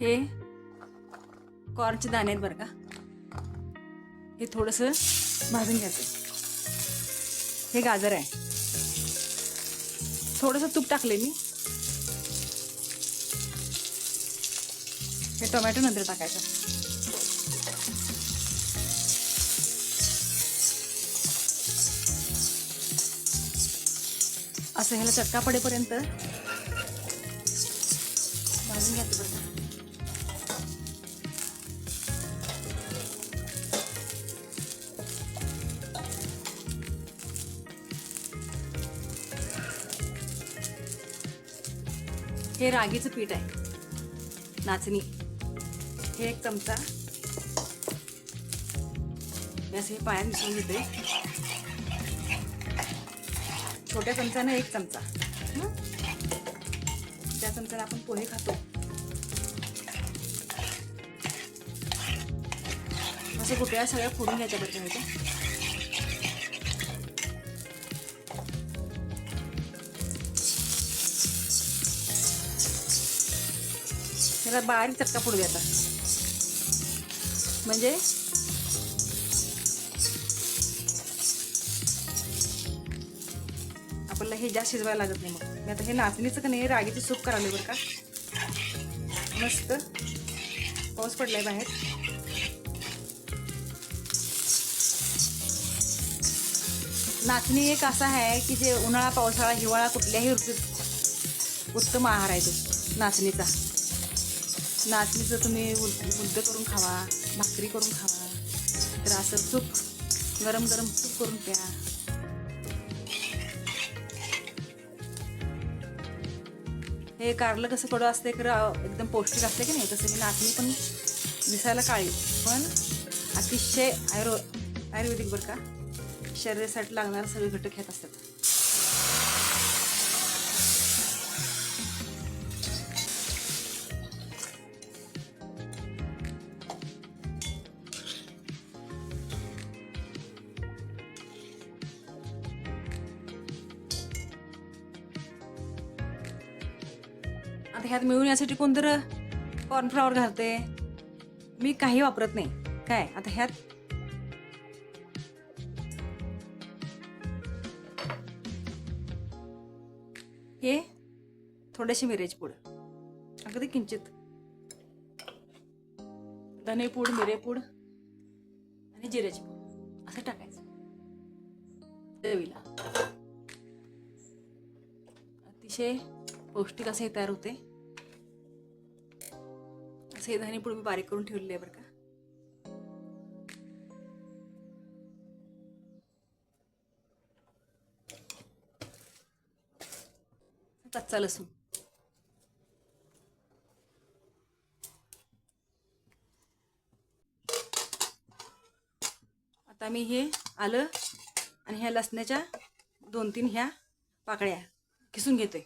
हे कॉर्नचे दाणे आहेत बरं का. हे थोडंसं भाजून घ्यायचं. हे गाजर आहे. थोडंसं तूप टाकले मी. हे टोमॅटो नंतर टाकायचं. असं ह्याला चटका पडेपर्यंत हे रागीचं पीठ आहे. नाचणी. हे एक चमचा. असे असं पायात मिसळून घेते. छोट्या चमच्यानं एक चमचा. त्या चमच्यानं आपण पोहे खातो. असं कुठल्या सगळ्या फोडून घ्यायच्या बरं त्याला बारीक चटका पडू द्यायचा म्हणजे? आपल्याला हे जास्त शिजवायला लागत नाही मग. मी आता हे नाचणीचं का नाही रागीचे सूप करायला बरं का. मस्त. पाऊस पडलाय बाहेर. नाचणी एक असा आहे की जे उन्हाळा पावसाळा हिवाळा कुठल्याही ऋतूत उत्तम आहार आहे तो नाचणीचा. नाचणीचं तुम्ही उल उद्द करून खावा भाकरी करून खावा तर असं चूक गरम गरम चूक करून प्या. हे कारलं कसं कडू असते खरं एकदम पौष्टिक असते की नाही तसं ही नाचणी पण दिसायला काळी. पण अतिशय आयुर्व आयुर्वेदिक बरं का शरीरासाठी लागणारे सगळे घटक घेत असतात. आता ह्यात मिळून यासाठी कोणतर कॉर्नफ्लॉवर घालते. मी काही वापरत नाही. काय? आता ह्यात हे थोडेसे मिरेची पूड. अगदी किंचित. धनेपूड मिरेपूड आणि जिरेची पूड. असं टाकायचं. देवीला अतिशय पौष्टिक असे तयार होते. असे हे धने मी बारीक करून ठेवलेले आहे बरं का. कच्चा लसूण. आता मी हे आलं आणि ह्या लसणाच्या दोन तीन ह्या पाकळ्या किसून घेतोय.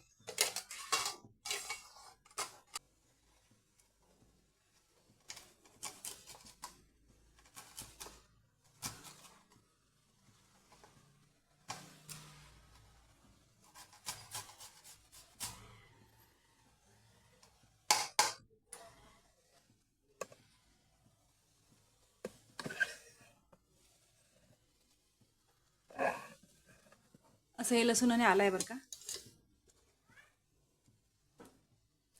असं हे लसूण आणि आहे बरं का?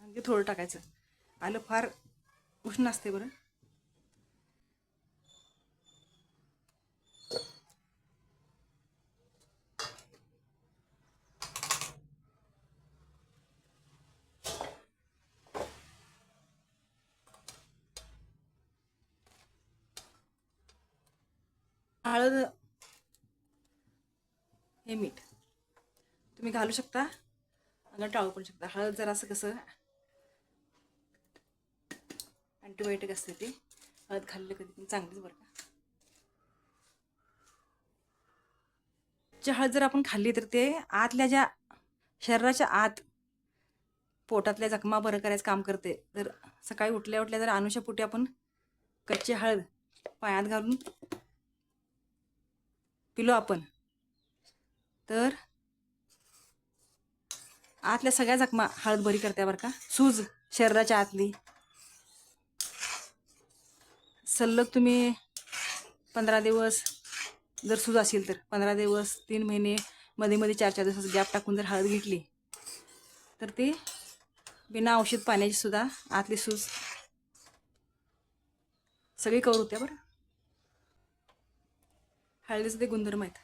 आणखी थोडं टाकायचं. आलं फार उष्ण असते बरं. हळद हे मीठ. तुम्ही घालू शकता. अंगण टाळू पण शकता. हळद जरा असं कसं अँटीबायोटिक असते ती. हळद खाल्लं कधी पण चांगलीच बरं का. जी हळद जर आपण खाल्ली तर ते आतल्या ज्या शरीराच्या आत पोटातल्या जखमा बरं करायचं काम करते. तर सकाळी उठल्या उठल्या जर अनुषा पोटी आपण कच्ची हळद पायात घालून पिलो आपण तर आतल्या सगळ्या जखमा हळद भरी करते बरं का. सूज शरीराच्या आतली. सलग तुम्ही पंधरा दिवस जर सूज असेल तर पंधरा दिवस तीन महिने मध्ये मध्ये चार चार दिवसाचा गॅप टाकून जर हळद घेतली तर ती बिना औषध पाण्याची सुद्धा आतली सूज सगळी कवर होत्या बरं. हळदीचं ते गुणधर्म आहेत.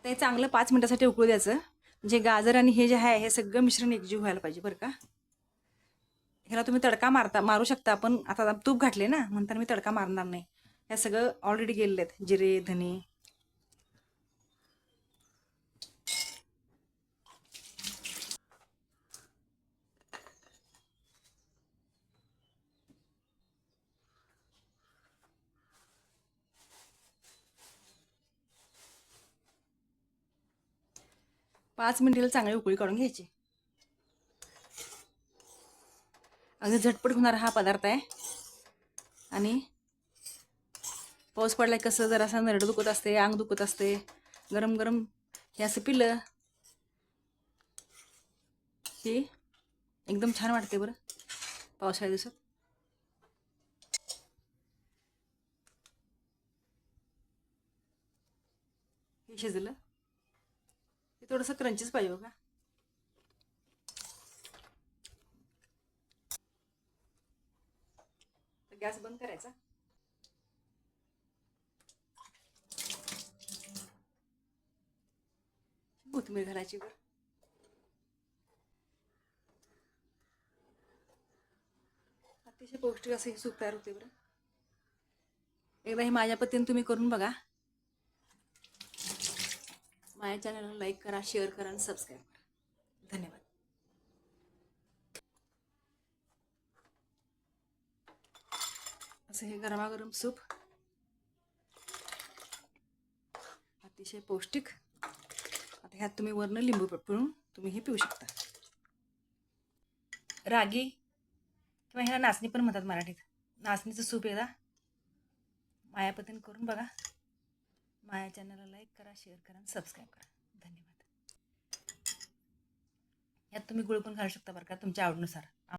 आता हे चांगलं पाच मिनिटासाठी उकळू द्यायचं. म्हणजे गाजर आणि हे जे आहे हे सगळं मिश्रण एकजीव व्हायला पाहिजे बरं का? ह्याला तुम्ही तडका मारता मारू शकता पण आता तूप घातले ना म्हणताना मी तडका मारणार नाही. ह्या सगळं ऑलरेडी गेलेले आहेत. जिरे धने पाच मिनिटाला चांगली उकळी काढून घ्यायची. अगदी झटपट होणारा हा पदार्थ आहे. आणि पाऊस पडलाय कसं जरासा नरड दुखत असते अंग दुखत असते. गरम गरम हे असं पिलं की एकदम छान वाटते बरं पावसाळ्या दिवसात. हे शिजलं. थोडंसं क्रंचीच पाहिजे बघा. तर गॅस बंद करायचा. कोथिंबीर घालायची वर अतिशय पौष्टिक असं हे सूप तयार होते बरं. एकदा हे माझ्या पद्धतीने तुम्ही करून बघा. माझ्या चॅनलला लाईक करा शेअर करा आणि सबस्क्राईब करा. धन्यवाद. असं हे गरमागरम सूप. अतिशय पौष्टिक. आता ह्यात तुम्ही वरनं लिंबू पिळून तुम्ही हे पिऊ शकता. रागी किंवा ह्याला नाचणी पण म्हणतात मराठीत. नाचणीचं सूप एकदा माया करून बघा. माझ्या चॅनलला लाईक करा शेअर करा आणि सबस्क्राईब करा. धन्यवाद. यात तुम्ही गुळ पण घालू शकता बरं का तुमच्या आवडीनुसार.